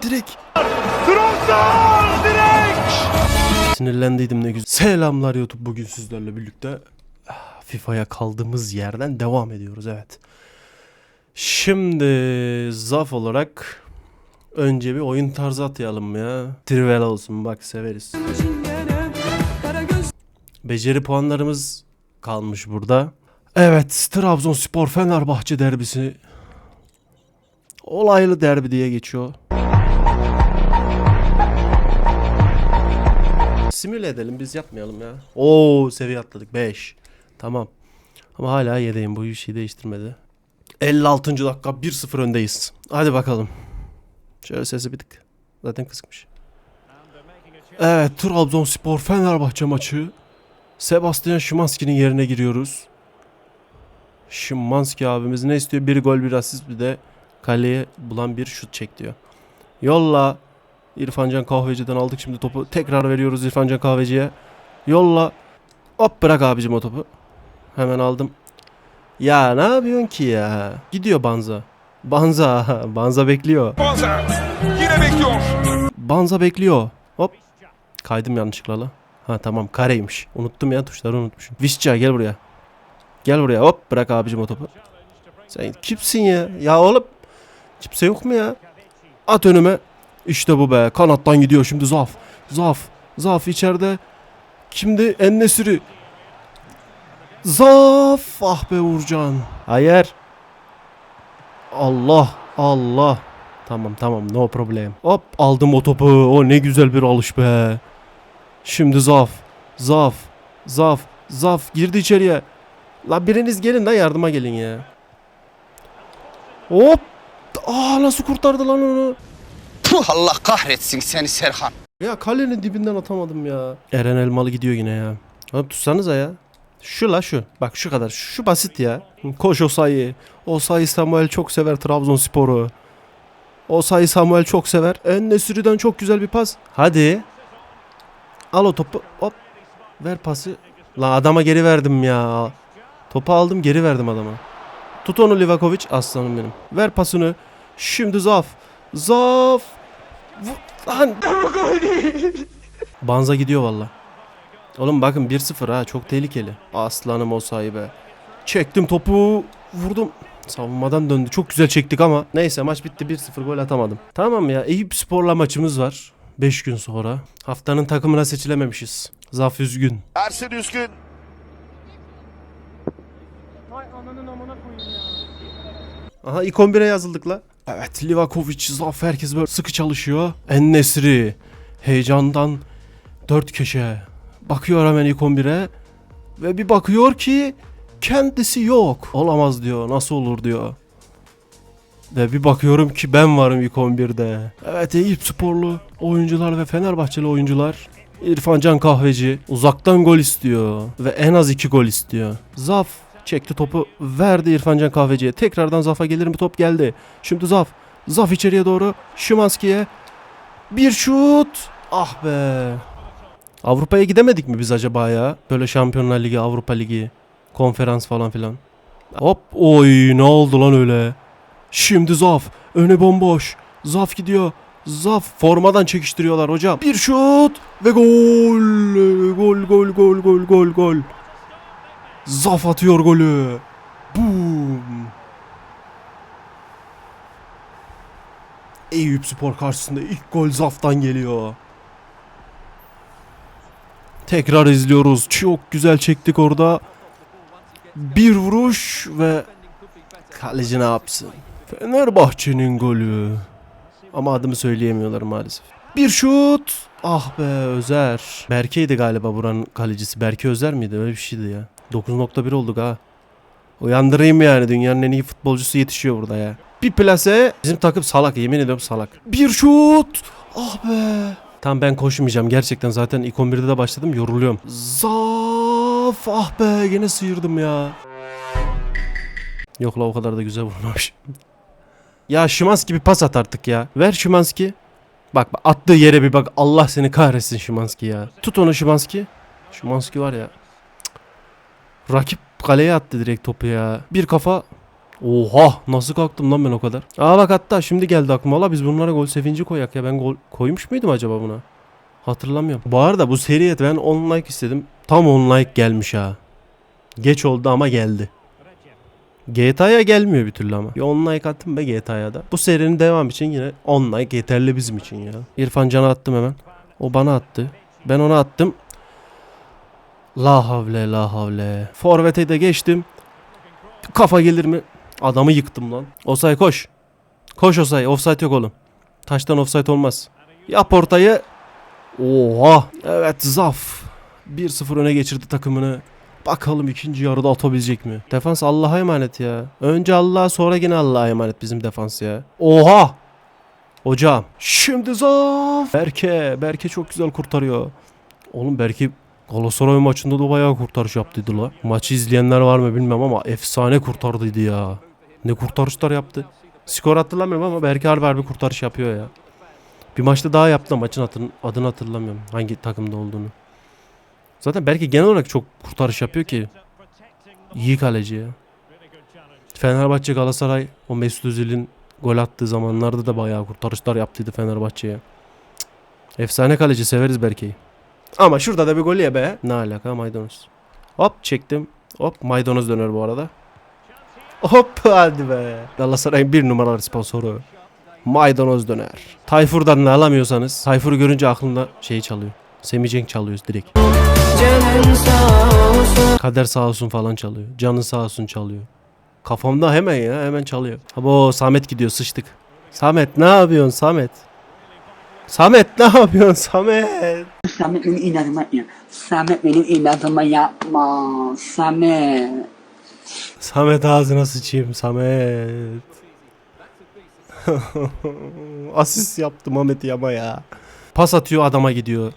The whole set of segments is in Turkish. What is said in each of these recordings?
Aa direkt. Trossard direkt. Sinirlendiydim ne güzel. Selamlar YouTube bugün sizlerle birlikte ah, FIFA'ya kaldığımız yerden devam ediyoruz evet. Şimdi zaf olarak önce bir oyun tarzı atayalım ya. Trivel olsun bak severiz. Beceri puanlarımız kalmış burada. Evet Trabzonspor Fenerbahçe derbisi olaylı derbi diye geçiyor. Simüle edelim biz yapmayalım ya. Oo seviye atladık 5. Tamam. Ama hala yedeyim bu bir şey değiştirmedi. 56. dakika 1-0 öndeyiz. Hadi bakalım. Şöyle sesi bir. Zaten kısıkmış. Evet Trabzonspor Fenerbahçe maçı. Sebastian Szymanski'nin yerine giriyoruz. Szymanski abimiz ne istiyor? Bir gol bir asist bir de kaleye bulan bir şut çek diyor. Yolla. İrfancan Kahveci'den aldık şimdi topu. Tekrar veriyoruz İrfancan Kahveci'ye. Yolla. Hop bırak abicim o topu. Hemen aldım. Ya ne yapıyorsun ki ya? Gidiyor Banza. Banza. Banza bekliyor. Banza yine bekliyor. Banza bekliyor. Hop. Kaydım yanlışlıkla la. Ha tamam kareymiş. Unuttum ya tuşları unutmuşum. Vişça gel buraya. Gel buraya hop bırak abicim o topu. Sen kimsin ya? Ya oğlum kimse yok mu ya? At önüme. İşte bu be. Kanattan gidiyor şimdi Zaf. Zaf. Zaf içeride. Şimdi Ennesiri. Zaf. Ah be Uğurcan. Hayır. Allah. Allah. Tamam tamam no problem. Hop aldım o topu. O ne güzel bir alış be. Şimdi Zaf. Zaf. Zaf. Zaf girdi içeriye. La biriniz gelin de yardıma gelin ya. Hop. Aa nasıl kurtardı lan onu? Puh Allah kahretsin seni Serhan. Ya kalenin dibinden atamadım ya. Eren Elmalı gidiyor yine ya. Oğlum tutsanıza ya. Şu la şu. Bak şu kadar. Şu basit ya. Koş o sayı. O sayı Samuel çok sever Trabzonspor'u. O sayı Samuel çok sever. En çok güzel bir pas. Hadi. Al o topu. Hop. Ver pası. La adama geri verdim ya. Topu aldım geri verdim adama. Tut onu Livakovic. Aslanım benim. Ver pasını. Şimdi Zaf. Zaf. Lan. Banza gidiyor valla. Oğlum bakın 1-0 ha çok tehlikeli. Aslanım o sahibi. Çektim topu vurdum. Savunmadan döndü. Çok güzel çektik ama. Neyse maç bitti 1-0 gol atamadım. Tamam ya Eyüp Spor'la maçımız var. 5 gün sonra. Haftanın takımına seçilememişiz. Zaf üzgün. Ersin Üskün. Aha ilk 11'e yazıldık la. Evet Livakovic, Zaf herkes böyle sıkı çalışıyor. En heyecandan dört köşe. Bakıyor hemen ilk 11'e. Ve bir bakıyor ki kendisi yok. Olamaz diyor. Nasıl olur diyor. Ve bir bakıyorum ki ben varım ilk 11'de. Evet Eyüp sporlu oyuncular ve Fenerbahçeli oyuncular. İrfan Can Kahveci uzaktan gol istiyor. Ve en az 2 gol istiyor. Zaf çekti topu verdi İrfan Can Kahveci'ye. Tekrardan Zaf'a gelir mi top geldi. Şimdi Zaf. Zaf içeriye doğru. Şimanski'ye. Bir şut. Ah be. Avrupa'ya gidemedik mi biz acaba ya? Böyle Şampiyonlar Ligi, Avrupa Ligi, konferans falan filan. Hop oy ne oldu lan öyle? Şimdi Zaf öne bomboş. Zaf gidiyor. Zaf formadan çekiştiriyorlar hocam. Bir şut ve gol. Gol gol gol gol gol gol. Zaf atıyor golü. Boom. Eyüp Spor karşısında ilk gol Zaf'tan geliyor. Tekrar izliyoruz. Çok güzel çektik orada. Bir vuruş ve kaleci ne yapsın? Fenerbahçe'nin golü. Ama adımı söyleyemiyorlar maalesef. Bir şut. Ah be Özer. Berke'ydi galiba buranın kalecisi. Berke Özer miydi? Öyle bir şeydi ya. 9.1 olduk ha. Uyandırayım yani. Dünyanın en iyi futbolcusu yetişiyor burada ya. Bir plase. Bizim takım salak. Yemin ediyorum salak. Bir şut. Ah be. Tamam ben koşmayacağım. Gerçekten zaten ilk 11'de de başladım. Yoruluyorum. Zaf. Ah be. Yine sıyırdım ya. Yok la o kadar da güzel vurmamış. ya Şimanski bir pas at artık ya. Ver Şimanski. Bak, attığı yere bir bak. Allah seni kahretsin Şimanski ya. Tut onu Şimanski. Şimanski var ya. Rakip kaleye attı direkt topu ya. Bir kafa. Oha nasıl kalktım lan ben o kadar. Aa bak hatta şimdi geldi aklıma. Valla biz bunlara gol sevinci koyak ya. Ben gol koymuş muydum acaba buna? Hatırlamıyorum. Bu arada bu seriye ben 10 like istedim. Tam 10 like gelmiş ha. Geç oldu ama geldi. GTA'ya gelmiyor bir türlü ama. Bir 10 like attım be GTA'ya da. Bu serinin devam için yine 10 like yeterli bizim için ya. İrfan Can'a attım hemen. O bana attı. Ben ona attım. La havle la havle. Forvet'e de geçtim. Kafa gelir mi? Adamı yıktım lan. Osay koş. Koş Osay. Offside yok oğlum. Taştan offside olmaz. Yap ortayı. Oha. Evet Zaf. 1-0 öne geçirdi takımını. Bakalım ikinci yarıda atabilecek mi? Defans Allah'a emanet ya. Önce Allah'a sonra yine Allah'a emanet bizim defans ya. Oha. Hocam. Şimdi Zaf. Berke. Berke çok güzel kurtarıyor. Oğlum Berke Galatasaray maçında da bayağı kurtarış yaptıydı la. Maçı izleyenler var mı bilmem ama efsane kurtardıydı ya. Ne kurtarışlar yaptı. Skor hatırlamıyorum ama Berke harbi harbi kurtarış yapıyor ya. Bir maçta daha yaptı maçın adını, hatırlamıyorum. Hangi takımda olduğunu. Zaten belki genel olarak çok kurtarış yapıyor ki. İyi kaleci ya. Fenerbahçe Galatasaray o Mesut Özil'in gol attığı zamanlarda da bayağı kurtarışlar yaptıydı Fenerbahçe'ye. Efsane kaleci severiz Berke'yi. Ama şurada da bir gol ye be. Ne alaka maydanoz. Hop çektim. Hop maydanoz döner bu arada. Hop hadi be. Galatasaray'ın bir numaralı sponsoru. Maydanoz döner. Tayfur'dan ne alamıyorsanız Tayfur'u görünce aklında şey çalıyor. Semih Cenk çalıyoruz direkt. Kader sağ olsun falan çalıyor. Canın sağ olsun çalıyor. Kafamda hemen ya hemen çalıyor. Abo Samet gidiyor sıçtık. Samet ne yapıyorsun Samet? Samet ne yapıyorsun Samet? Samet benim inadıma yapma. Samet benim inadıma yapma. Samet. Samet ağzına sıçayım Samet. Asist yaptı Mehmet Yama ya. Pas atıyor adama gidiyor.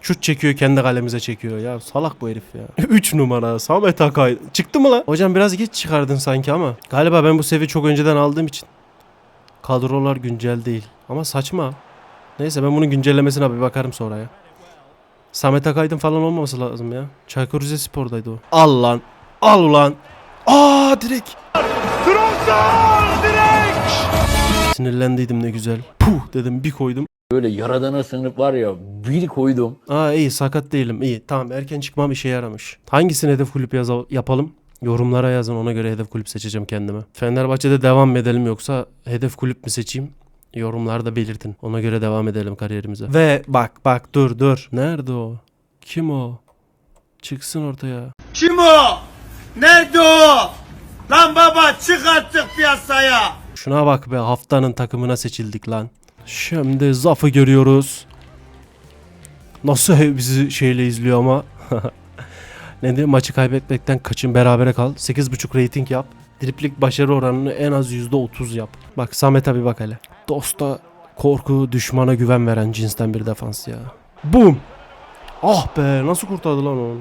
Şut çekiyor kendi kalemize çekiyor. Ya salak bu herif ya. 3 numara Samet Akay. Çıktı mı lan? Hocam biraz geç çıkardın sanki ama. Galiba ben bu seviye çok önceden aldığım için. Kadrolar güncel değil. Ama saçma. Neyse ben bunun güncellemesine bir bakarım sonra ya. Samet Akaydın falan olmaması lazım ya. Çaykur Rizespor'daydı o. Al lan. Al ulan. Aa direkt. Trabzon direkt. Sinirlendiydim ne güzel. Puh dedim bir koydum. Böyle yaradana sınıf var ya bir koydum. Aa iyi sakat değilim iyi. Tamam erken çıkmam işe yaramış. Hangisini hedef kulüp yaza- yapalım? Yorumlara yazın ona göre hedef kulüp seçeceğim kendime. Fenerbahçe'de devam edelim yoksa hedef kulüp mü seçeyim? Yorumlarda belirtin. Ona göre devam edelim kariyerimize. Ve bak bak dur dur. Nerede o? Kim o? Çıksın ortaya. Kim o? Nerede o? Lan baba çık artık piyasaya. Şuna bak be haftanın takımına seçildik lan. Şimdi Zaf'ı görüyoruz. Nasıl bizi şeyle izliyor ama. ne diyeyim maçı kaybetmekten kaçın berabere kal. 8.5 rating yap. Driplik başarı oranını en az %30 yap. Bak Samet abi bak hele. Dosta korku düşmana güven veren cinsten bir defans ya. Boom. Ah be nasıl kurtardı lan onu.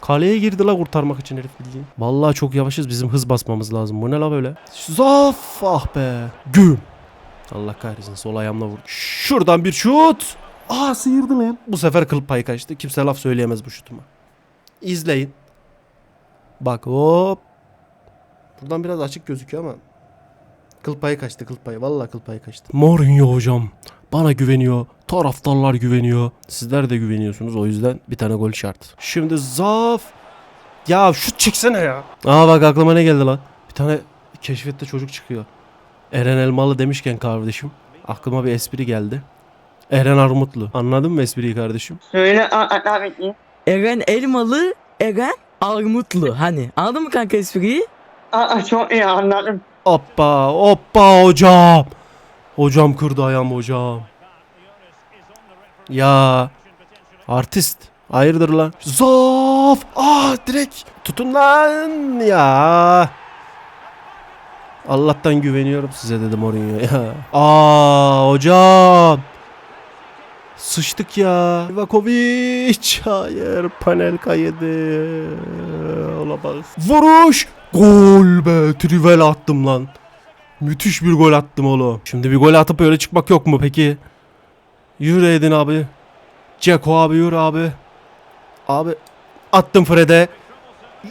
Kaleye girdi la kurtarmak için herif bildiğin. Vallahi çok yavaşız bizim hız basmamız lazım. Bu ne la böyle? Zaf ah be. Güm. Allah kahretsin sol ayağımla vurdu. Şuradan bir şut. Aa sıyırdı lan. Bu sefer kıl payı kaçtı. Kimse laf söyleyemez bu şutuma. İzleyin. Bak hop. Buradan biraz açık gözüküyor ama. Kıl payı kaçtı kıl payı. Vallahi kıl payı kaçtı. Mourinho hocam. Bana güveniyor. Taraftarlar güveniyor. Sizler de güveniyorsunuz. O yüzden bir tane gol şart. Şimdi Zaf. Ya şut çeksene ya. Aa bak aklıma ne geldi lan. Bir tane keşfette çocuk çıkıyor. Eren Elmalı demişken kardeşim. Aklıma bir espri geldi. Eren Armutlu. Anladın mı espriyi kardeşim? Söyle Ahmet. Eren Elmalı, Eren Armutlu. Hani anladın mı kanka espriyi? Aa çok iyi anladım. Hoppa hoppa hocam. Hocam kırdı ayağımı hocam. Ya artist. Hayırdır lan? Zaf! Ah direkt. Tutun lan ya. Allah'tan güveniyorum size dedim Mourinho ya. Aa hocam. Sıçtık ya. Livakovic. Hayır. Panel kaydı. Olamaz. Vuruş. Gol be. Trivel attım lan. Müthiş bir gol attım oğlum. Şimdi bir gol atıp öyle çıkmak yok mu peki? Yürü Edin abi. Ceko abi yürü abi. Abi attım Fred'e.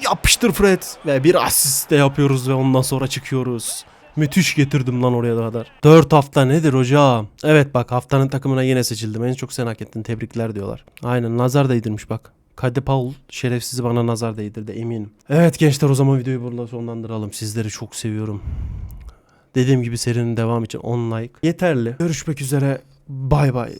Yapıştır Fred. Ve bir asist de yapıyoruz ve ondan sonra çıkıyoruz. Müthiş getirdim lan oraya kadar. 4 hafta nedir hocam? Evet bak haftanın takımına yine seçildim. En çok sen hak ettin. Tebrikler diyorlar. Aynen nazar değdirmiş bak. Kade Paul şerefsizi bana nazar değdirdi eminim. Evet gençler o zaman videoyu burada sonlandıralım. Sizleri çok seviyorum. Dediğim gibi serinin devamı için 10 like yeterli. Görüşmek üzere. Bay bay.